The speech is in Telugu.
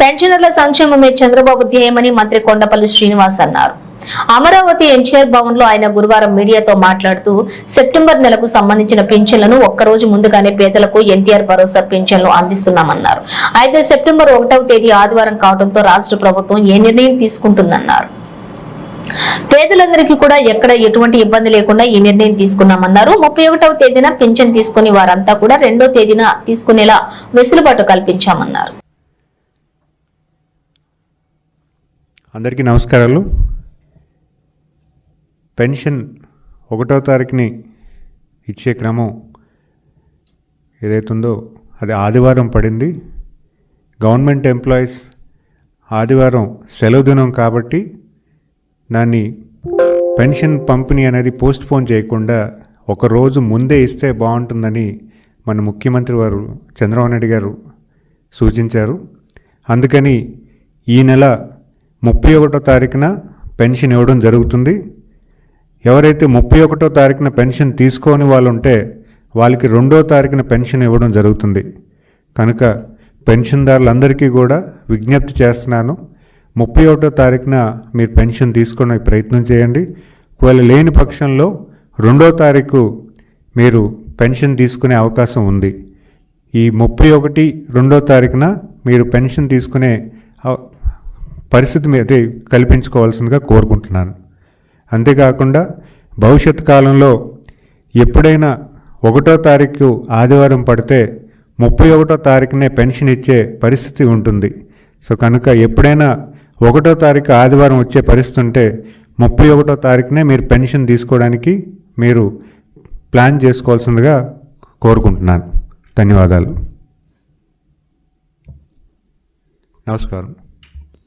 పెన్షనర్ల సంక్షేమమే చంద్రబాబు ధ్యేయమని మంత్రి కొండపల్లి శ్రీనివాస్ అన్నారు. అమరావతి ఎన్టీఆర్ భవన్లో ఆయన గురువారం మీడియాతో మాట్లాడుతూ సెప్టెంబర్ నెలకు సంబంధించిన పింఛన్లను ఒక్కరోజు ముందుగానే పేదలకు ఎన్టీఆర్ భరోసా పింఛన్లు అందిస్తున్నామన్నారు. అయితే సెప్టెంబర్ ఒకటవ తేదీ ఆదివారం కావడంతో రాష్ట్ర ప్రభుత్వం ఏ నిర్ణయం తీసుకుంటుందన్నారు. పేదలందరికీ కూడా ఎక్కడ ఎటువంటి ఇబ్బంది లేకుండా ఈ నిర్ణయం తీసుకున్నామన్నారు. ముప్పై ఒకటవ తేదీన పింఛన్ తీసుకుని వారంతా కూడా రెండో తేదీన తీసుకునేలా వెసులుబాటు కల్పించామన్నారు. అందరికీ నమస్కారాలు. పెన్షన్ ఒకటో తారీఖుని ఇచ్చే క్రమం ఏదైతుందో అది ఆదివారం పడింది. గవర్నమెంట్ ఎంప్లాయీస్ ఆదివారం సెలవు దినం కాబట్టి దాన్ని పెన్షన్ పంపిణీ అనేది పోస్ట్ పోన్ చేయకుండా ఒక రోజు ముందే ఇస్తే బాగుంటుందని మన ముఖ్యమంత్రి వారు చంద్రబాబు నాయుడు గారు సూచించారు. అందుకని ఈ నెల ముప్పై ఒకటో తారీఖున పెన్షన్ ఇవ్వడం జరుగుతుంది. ఎవరైతే ముప్పై ఒకటో తారీఖున పెన్షన్ తీసుకోని వాళ్ళు ఉంటే వాళ్ళకి రెండో తారీఖున పెన్షన్ ఇవ్వడం జరుగుతుంది. కనుక పెన్షన్దారులందరికీ కూడా విజ్ఞప్తి చేస్తున్నాను ముప్పై ఒకటో తారీఖున మీరు పెన్షన్ తీసుకునే ప్రయత్నం చేయండి. ఒకవేళ లేని పక్షంలో రెండో తారీఖు మీరు పెన్షన్ తీసుకునే అవకాశం ఉంది. ఈ ముప్పై ఒకటి రెండో తారీఖున మీరు పెన్షన్ తీసుకునే పరిస్థితి మీద కల్పించుకోవాల్సిందిగా కోరుకుంటున్నాను. అంతేకాకుండా భవిష్యత్ కాలంలో ఎప్పుడైనా ఒకటో తారీఖు ఆదివారం పడితే ముప్పై ఒకటో తారీఖునే పెన్షన్ ఇచ్చే పరిస్థితి ఉంటుంది. సో కనుక ఎప్పుడైనా ఒకటో తారీఖు ఆదివారం వచ్చే పరిస్థితి ఉంటే ముప్పై ఒకటో తారీఖునే మీరు పెన్షన్ తీసుకోవడానికి మీరు ప్లాన్ చేసుకోవాల్సిందిగా కోరుకుంటున్నాను. ధన్యవాదాలు. నమస్కారం.